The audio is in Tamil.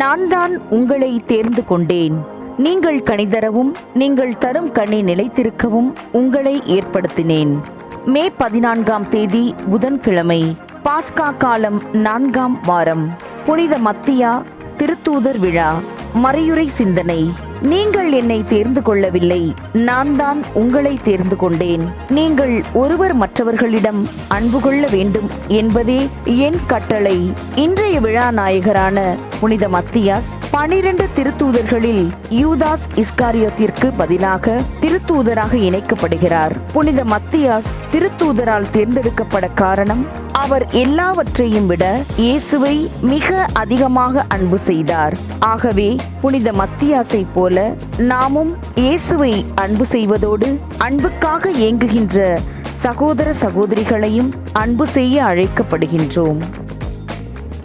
நான் தான் உங்களை தேர்ந்து கொண்டேன். நீங்கள் கணிதரவும் நீங்கள் தரும் கனி நிலைத்திருக்கவும் உங்களை ஏற்படுத்தினேன். மே பதினான்காம் தேதி புதன்கிழமை பாஸ்கா காலம் நான்காம் வாரம் புனித மத்தியா திருத்தூதர் விழா மறையுறை சிந்தனை. நீங்கள் என்னை தேர்ந்து கொள்ளவில்லை. நான் தான் உங்களை தேர்ந்து கொண்டேன். நீங்கள் ஒருவர் மற்றவர்களிடம் அன்பு கொள்ள வேண்டும் என்பதே என் கட்டளை. இன்றைய விழா நாயகரான புனித மத்தியாஸ் பனிரெண்டு திருத்தூதர்களில் யூதாஸ் இஸ்காரியத்திற்கு பதிலாக திருத்தூதராக இணைக்கப்படுகிறார். புனித மத்தியாஸ் திருத்தூதரால் தேர்ந்தெடுக்கப்பட காரணம் அவர் எல்லாவற்றையும் விட இயேசுவை மிக அதிகமாக அன்பு செய்தார். ஆகவே புனித மத்தியாசை போல நாமும் இயேசுவை அன்பு செய்வதோடு அன்புக்காக ஏங்குகின்ற சகோதர சகோதரிகளையும் அன்பு செய்ய அழைக்கப்படுகின்றோம்.